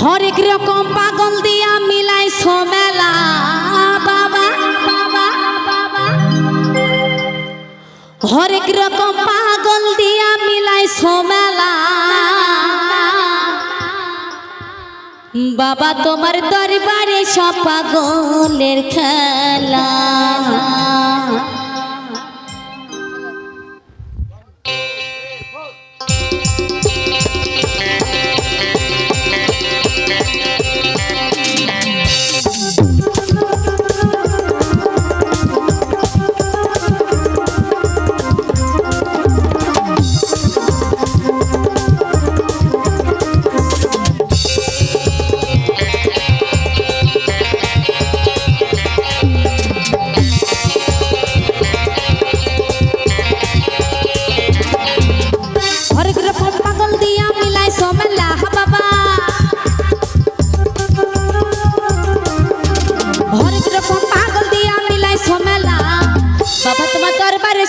হরেক রকম পাগল দিয়া মিলাই সোমেলা। বাবা বাবা বাবা। হরেক রকম পাগল দিয়া মিলাই সোমেলা। বাবা, তোমার দরবারে সব পাগলের খেলা।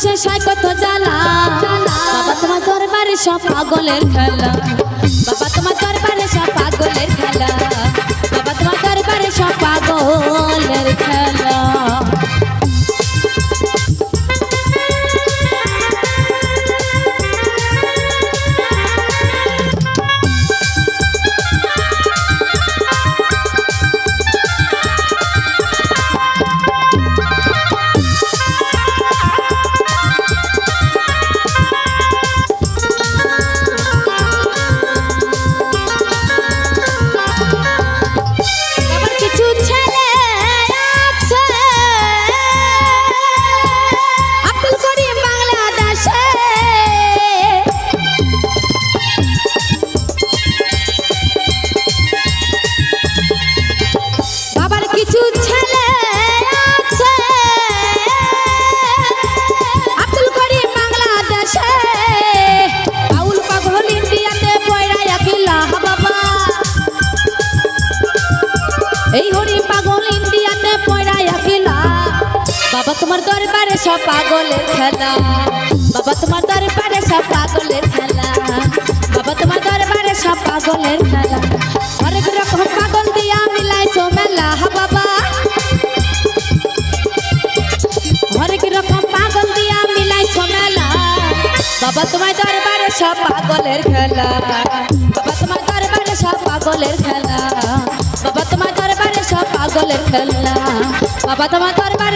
বসে সাই কত জ্বালা বাবা তোমার দরবারে সব পাগলের খেলা। বাবা তোমার দরবারে সব বাবা, তোমার দরবারে সব পাগলের খেলা। বাবা, তোমার দরবারে সব পাগলের খেলা। বাবা, তোমার দরবারে সব পাগলের খেলা। অনেক রকম পাগল দিয়া মিলাইছো মেলা বাবা। অনেক রকম পাগল দিয়া মিলাইছো মেলা। বাবা, তোমার দরবারে সব পাগলের খেলা। বাবা, তোমার দরবারে সব পাগলের খেলা। বাবা, তোমার দরবারে সব পাগলের খেলা। বাবা, তোমার